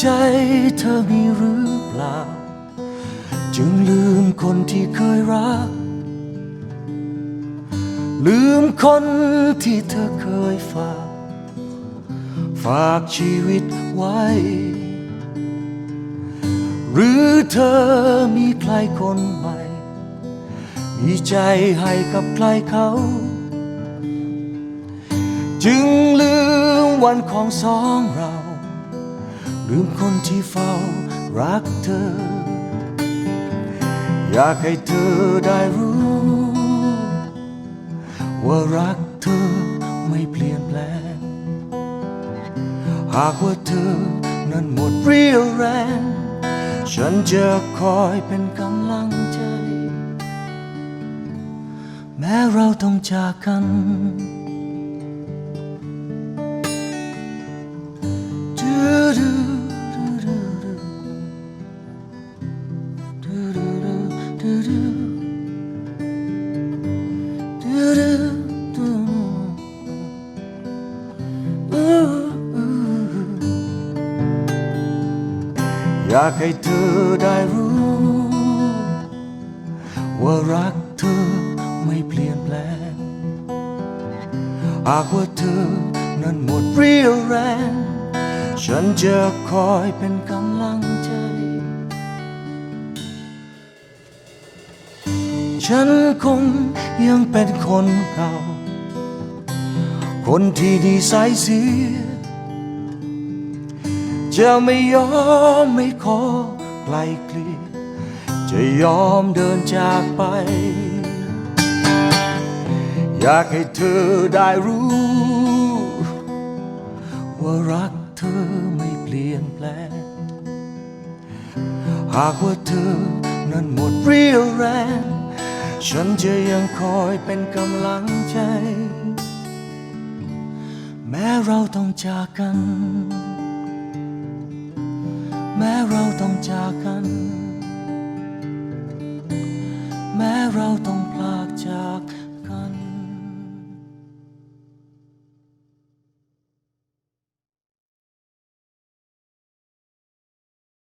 ใจเธอมีหรือเปล่า จึงลืมคนที่เคยรัก ลืมคนที่เธอเคยฝาก ฝากชีวิตไว้ หรือเธอมีใครคนใหม่ มีใจให้กับใครเขา จึงลืมวันของสองเรา ลืมคนที่เฝ้ารักเธอ อยากให้เธอได้รู้ ว่ารักเธอไม่เปลี่ยนแปลง หากว่าเธอนั้นหมดเรี่ยวแรง ฉันจะคอยเป็นกำลังใจ แม้เราต้องจากกัน อยากให้เธอได้รู้ ว่ารักเธอไม่เปลี่ยนแปลง หากว่าเธอนั้นหมดเรี่ยวแรง ฉันจะคอยเป็นกำลังใจ ฉันคงยังเป็นคนเก่า คนที่ดีสายเสีย จะไม่ยอมไม่ขอไกลเกลี่ยจะยอมเดินจากไป อยากให้เธอได้รู้ ว่ารักเธอไม่เปลี่ยนแปลง หากว่าเธอนั้นหมดเรี่ยวแรง ฉันจะยังคอยเป็นกำลังใจ แม้เราต้องจากกัน แม้เราต้องจากกัน แม้เราต้อง